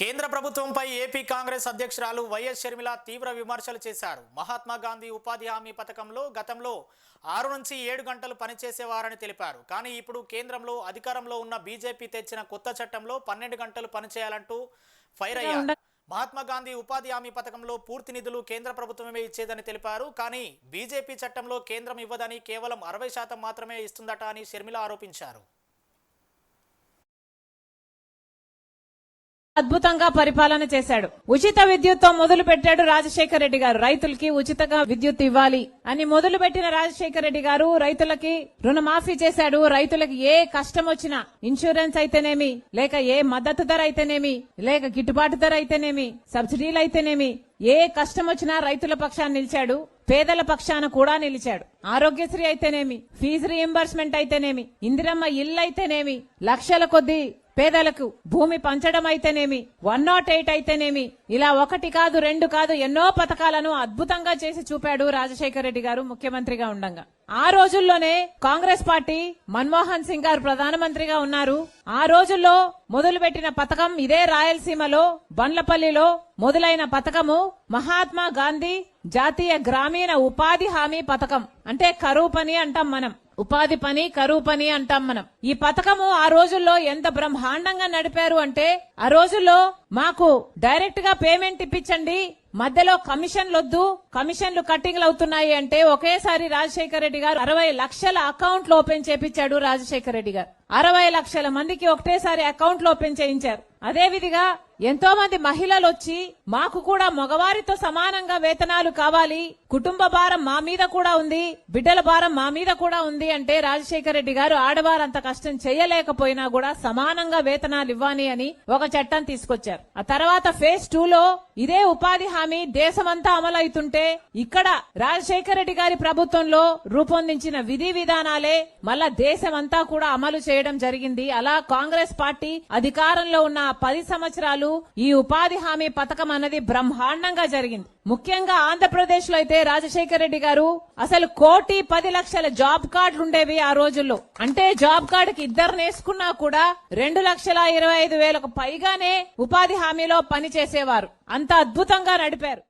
కేంద్ర ప్రభుత్వంపై ఏపీ కాంగ్రెస్ అధ్యక్షురాలు వైఎస్ షర్మిల తీవ్ర విమర్శలు చేశారు. మహాత్మా గాంధీ ఉపాధి హామీ పథకంలో గతంలో ఆరు నుంచి ఏడు గంటలు పనిచేసేవారని తెలిపారు. కానీ ఇప్పుడు కేంద్రంలో అధికారంలో ఉన్న బీజేపీ తెచ్చిన కొత్త చట్టంలో పన్నెండు గంటలు పనిచేయాలంటూ ఫైర్ అయ్యారు. మహాత్మా గాంధీ ఉపాధి హామీ పథకంలో పూర్తి నిధులు కేంద్ర ప్రభుత్వమే ఇచ్చేదని తెలిపారు. కానీ బీజేపీ చట్టంలో కేంద్రం ఇవ్వదని కేవలం అరవై శాతం మాత్రమే ఇస్తుందట అని షర్మిల ఆరోపించారు. అద్భుతంగా పరిపాలన చేశాడు. ఉచిత విద్యుత్తో మొదలు పెట్టాడు రాజశేఖర రెడ్డి గారు. రైతులకి ఉచితంగా విద్యుత్ ఇవ్వాలి అని మొదలు పెట్టిన రాజశేఖర రెడ్డి గారు రైతులకి రుణమాఫీ చేశాడు. రైతులకి ఏ కష్టం వచ్చినా ఇన్సూరెన్స్ అయితేనేమి లేక ఏ మద్దతు ధర అయితేనేమి లేక గిట్టుబాటు ధర అయితేనేమి సబ్సిడీలు అయితేనేమి ఏ కష్టం వచ్చినా రైతుల పక్షాన్ని నిలిచాడు. పేదల పక్షాన కూడా నిలిచాడు. ఆరోగ్యశ్రీ అయితేనేమి ఫీజు రీఎంబర్స్మెంట్ అయితేనేమి ఇందిరమ్మ ఇల్లు అయితేనేమి లక్షల కొద్దీ పేదలకు భూమి పంచడం అయితేనేమి వన్ నాట్ ఎయిట్ అయితేనేమి ఇలా ఒకటి కాదు రెండు కాదు ఎన్నో పథకాలను అద్భుతంగా చేసి చూపాడు రాజశేఖర రెడ్డి గారు ముఖ్యమంత్రిగా ఉండంగా. ఆ రోజుల్లోనే కాంగ్రెస్ పార్టీ మన్మోహన్ సింగ్ గారు ప్రధానమంత్రిగా ఉన్నారు. ఆ రోజుల్లో మొదలుపెట్టిన పథకం ఇదే రాయలసీమలో బండ్లపల్లిలో మొదలైన పథకము మహాత్మా గాంధీ జాతీయ గ్రామీణ ఉపాధి హామీ పథకం. అంటే కరువు పని అంటాం మనం. ఉపాధి పని కరువు పని అంటాం మనం. ఈ పథకము ఆ రోజుల్లో ఎంత బ్రహ్మాండంగా నడిపారు అంటే ఆ రోజుల్లో మాకు డైరెక్ట్గా పేమెంట్ ఇప్పించండి మధ్యలో కమిషన్లు వద్దు కమిషన్లు కట్టింగ్లు అవుతున్నాయి అంటే ఒకేసారి రాజశేఖర రెడ్డి గారు అరవై లక్షల అకౌంట్లు ఓపెన్ చేపించాడు రాజశేఖర రెడ్డి గారు. అరవై లక్షల మందికి ఒకటేసారి అకౌంట్లు ఓపెన్ చేయించారు. అదేవిధిగా ఎంతో మంది మహిళలు వచ్చి మాకు కూడా మగవారితో సమానంగా వేతనాలు కావాలి. కుటుంబ భారం మా మీద కూడా ఉంది. బిడ్డల భారం మా మీద కూడా ఉంది. అంటే రాజశేఖర రెడ్డి గారు ఆడవారంత కష్టం చేయలేకపోయినా కూడా సమానంగా వేతనాలు ఇవ్వాలి అని ఒక చట్టం తీసుకొచ్చారు. ఆ తర్వాత ఫేజ్ టూ లో ఇదే ఉపాధి హామీ దేశమంతా అమలవుతుంటే ఇక్కడ రాజశేఖర రెడ్డి గారి ప్రభుత్వంలో రూపొందించిన విధి విధానాలే మళ్ళా దేశమంతా కూడా అమలు చేయడం జరిగింది. అలా కాంగ్రెస్ పార్టీ అధికారంలో ఉన్న పది సంవత్సరాలు ఈ ఉపాధి హామీ పథకం అన్నది బ్రహ్మాండంగా జరిగింది. ముఖ్యంగా ఆంధ్రప్రదేశ్లో అయితే రాజశేఖర రెడ్డి గారు అసలు కోటి పది లక్షల జాబ్ కార్డులు ఉండేవి ఆ రోజుల్లో. అంటే జాబ్ కార్డుకి ఇద్దరు నేసుకున్నా కూడా రెండు లక్షల ఇరవై ఐదు వేలకు పైగానే ఉపాధి హామీలో పని చేసేవారు అంత అద్భుతంగా నడిపారు.